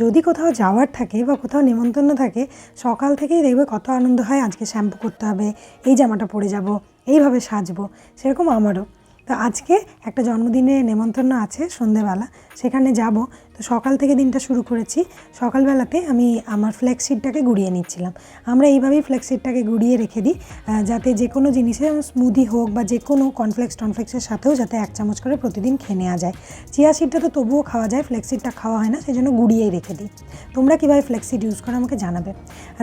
যদি কোথাও যাওয়ার থাকে বা কোথাও নেমন্তন্ন থাকে, সকাল থেকেই দেখবে কত আনন্দ হয়, আজকে শ্যাম্পু করতে হবে, এই জামাটা পরে যাব, এইভাবে সাজবো, সেরকম আমারও। তো আজকে একটা জন্মদিনে নেমন্তন্ন আছে সন্ধেবেলা সেখানে যাব। তো সকাল থেকে দিনটা শুরু করেছি। সকালবেলাতে আমি আমার ফ্লেক্সিটটাকে গুঁড়িয়ে নিচ্ছিলাম। আমরা এইভাবেই ফ্লেক্সিটটাকে গুঁড়িয়ে রেখে দিই যাতে যে কোনো জিনিসে স্মুদি হোক বা যে কোনো কর্নফ্লেক্স টনফ্লেক্সের সাথেও যাতে এক চামচ করে প্রতিদিন খেয়ে নেওয়া যায়। চিয়া সিডটা তো তবুও খাওয়া যায় ফ্লেক্সিটটা খাওয়া হয় না সেই জন্য গুড়িয়েই রেখে দিই। তোমরা কীভাবে ফ্লেক্সিট ইউজ করো আমাকে জানাবে।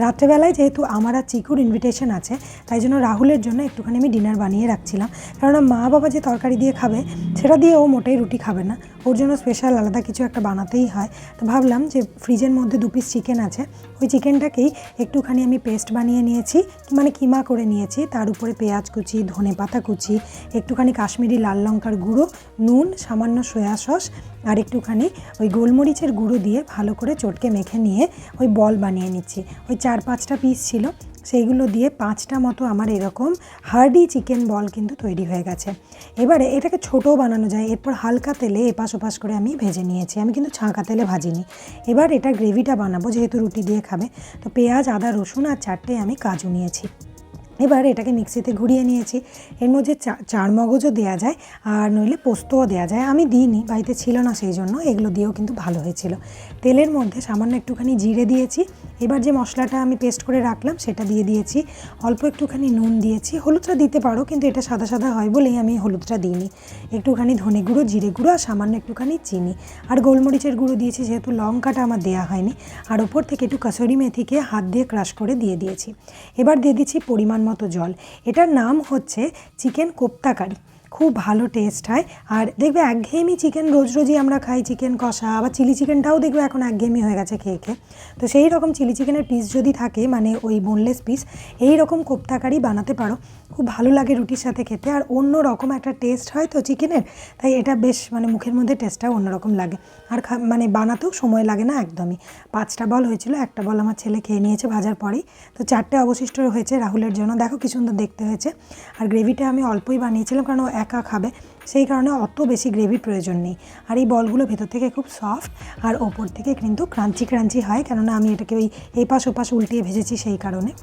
রাত্রেবেলায় যেহেতু আমার আর চিকুর ইনভিটেশন আছে, তাই জন্য রাহুলের জন্য একটুখানি আমি ডিনার বানিয়ে রাখছিলাম। কেননা মা বাবা যে তরকারি দিয়ে খাবে, সেটা দিয়ে ও মোটেই রুটি খাবে না। ওর জন্য স্পেশাল আলাদা কিছু একটা বানাতেই হয়। তো ভাবলাম যে ফ্রিজের মধ্যে দু পিস চিকেন আছে। ওই চিকেনটাকেই একটুখানি আমি পেস্ট বানিয়ে নিয়েছি মানে কিমা করে নিয়েছি। তার উপরে পেঁয়াজ কুচি, ধনে পাতা কুচি, একটুখানি কাশ্মীরি লাল লঙ্কার গুঁড়ো, নুন, সামান্য সয়া সস আর একটুখানি ওই গোলমরিচের গুঁড়ো দিয়ে ভালো করে চটকে মেখে নিয়ে ওই বল বানিয়ে নিচ্ছি। ওই চার পাঁচটা পিস ছিল সেইগুলো দিয়ে পাঁচটা মতো আমার এরকম হার্ডি চিকেন বল কিন্তু তৈরি হয়ে গেছে। এবারে এটাকে ছোটও বানানো যায়, এরপর হালকা তেলে এপাশ ওপাশ করে আমি ভেজে নিয়েছি। আমি কিন্তু ছাঁকা তেলে ভাজিনি। এবার এটা গ্রেভিটা বানাবো, যেহেতু রুটি দিয়ে খাবে। তো পেঁয়াজ, আদা, রসুন আর চারটে আমি কাজু নিয়েছি। এবার এটাকে মিক্সিতে ঘুরিয়ে নিয়েছি। এর মধ্যে চার মগজও দেওয়া যায় আর নইলে পোস্তও দেওয়া যায়। আমি দিইনি, বাড়িতে ছিল না সেই জন্য, এগুলো দিয়েও কিন্তু ভালো হয়েছিল। তেলের মধ্যে সামান্য একটুখানি জিরে দিয়েছি এবার যে মশলাটা আমি পেস্ট করে রাখলাম, সেটা দিয়ে দিয়েছি। অল্প একটুখানি নুন দিয়েছি। হলুদটা দিতে পারো, কিন্তু এটা সাদা সাদা হয় বলেই আমি হলুদটা দিইনি। একটুখানি ধনে গুঁড়ো, জিরে গুঁড়ো আর সামান্য একটুখানি চিনি। আর গোলমরিচের গুঁড়ো দিয়েছি, যেহেতু লঙ্কাটা আমার দেওয়া হয়নি। আর ওপর থেকে একটু কাসুরি মেথিকে হাত দিয়ে ক্রাশ করে দিয়ে দিয়েছি। এবার দিয়ে দিচ্ছি পরিমাণ মতো জল। এটার নাম হচ্ছে চিকেন কোপ্তা কারি খুব ভালো টেস্ট হয়। আর দেখবে একঘেয়েমি চিকেন রোজ রোজই আমরা খাই চিকেন কষা আবার চিলি চিকেনটাও দেখবে এখন একঘেয়েমি হয়ে গেছে খেয়ে খেয়ে। তো সেই রকম চিলি চিকেনের পিস যদি থাকে মানে ওই বোনলেস পিস এই রকম কোপ্তা কারি বানাতে পারো। খুব ভালো লাগে রুটির সাথে খেতে। আর অন্য রকম একটা টেস্ট হয় তো চিকেনের তাই এটা বেশ মানে মুখের মধ্যে টেস্টটা অন্যরকম লাগে। আর মানে বানাতেও সময় লাগে না একদমই। পাঁচটা বল হয়েছিল, একটা বল আমার ছেলে খেয়ে নিয়েছে ভাজার পরেই। তো চারটে অবশিষ্ট হয়েছে রাহুলের জন্য। দেখো কি সুন্দর দেখতে হয়েছে। আর গ্রেভিটা আমি অল্পই বানিয়েছিলাম, কারণ একা খাবে, সেই কারণে অত বেশি গ্রেভির প্রয়োজন নেই। আর এই বলগুলো ভেতর থেকে খুব সফট আর ওপর থেকে কিন্তু ক্রাঞ্চি ক্রাঞ্চি হয়, কেননা আমি এটাকে ওই এপাশ ওপাশ উল্টিয়ে ভেজেছি সেই কারণে।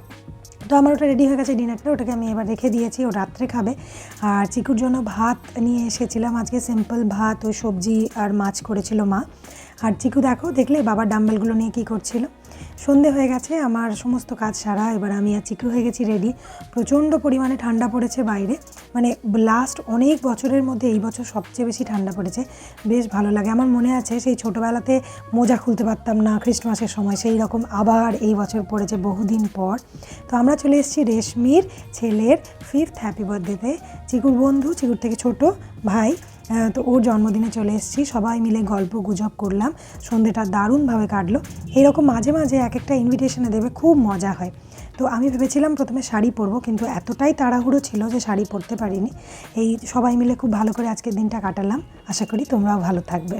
তো আমার ওটা রেডি হয়ে গেছে ডিনারটা, ওটাকে আমি এবার রেখে দিয়েছি, ও রাত্রে খাবে। আর চিকুর জন্য ভাত নিয়ে এসেছিলাম, আজকে সিম্পল ভাত, ওই সবজি আর মাছ করেছিল মা। আর চিকু দেখো, দেখলে বাবার ডাম্বেলগুলো নিয়ে কী করছিল? সন্ধে হয়ে গেছে, আমার সমস্ত কাজ সারা, এবার আমি আর চিকু হয়ে গেছি রেডি প্রচণ্ড পরিমাণে ঠান্ডা পড়েছে বাইরে মানে লাস্ট অনেক বছরের মধ্যে এই বছর সবচেয়ে বেশি ঠান্ডা পড়েছে। বেশ ভালো লাগে। আমার মনে আছে সেই ছোটোবেলাতে মোজা খুলতে পারতাম না, খ্রিস্টমাসের সময় সেই রকম আবার এই বছর পড়েছে বহুদিন পর। তো আমরা চলে এসেছি রেশমির ছেলের ফিফথ হ্যাপি বার্থডেতে চিকুর বন্ধু, চিকুর থেকে ছোট ভাই তো ওর জন্মদিনে চলে এসেছি। সবাই মিলে গল্প গুজব করলাম। সন্ধেটা দারুণভাবে কাটলো। এরকম মাঝে মাঝে এক একটা ইনভিটেশনে দেবে, খুব মজা হয়। তো আমি ভেবেছিলাম প্রথমে শাড়ি পরবো, কিন্তু এতটাই তাড়াহুড়ো ছিল যে শাড়ি পরতে পারিনি। এই সবাই মিলে খুব ভালো করে আজকের দিনটা কাটালাম। আশা করি তোমরাও ভালো থাকবে।